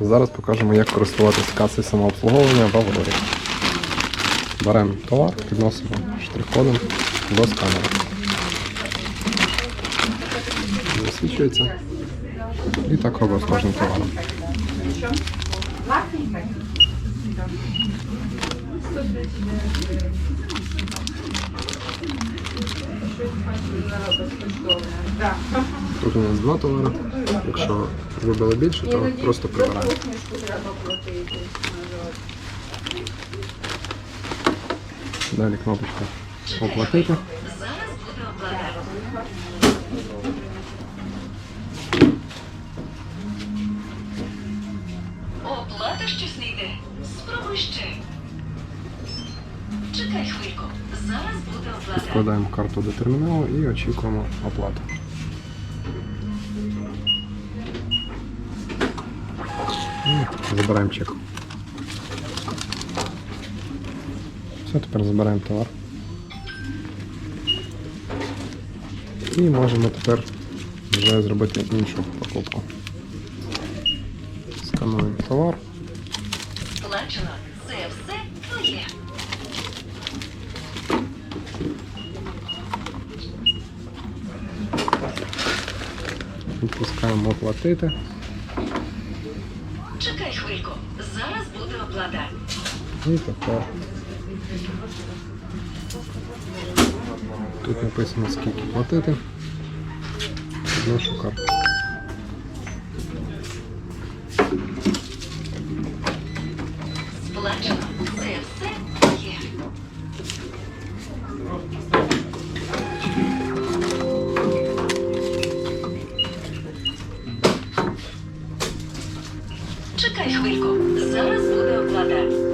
Зараз покажемо, як користуватися касою самообслуговування в Аврорі. Беремо товар, підносимо штрих-кодом до сканера. Засвічується. І так робимо з кожним товаром. Тут у нас два товари. Якщо вибили більше, то просто прибираємо. Далі кнопочка оплатити. Зараз буде оплата. Оплата щось не йде. Спробуй ще. Чекай хвильку. Зараз буде оплата. Вкладаємо карту до терміналу і очікуємо оплату. Забираємо чек. Все, тепер забираємо товар. І можемо тепер вже зробити іншу покупку. Скануємо товар. Сплачено. Це все твоє. Відпускаємо оплатити. Чекай хвильку. Зараз буде оплата. І тепер тут написано скільки платити. Підношу карту. Сплачено. Це все твоє. Чекай хвильку. Зараз буде оплата.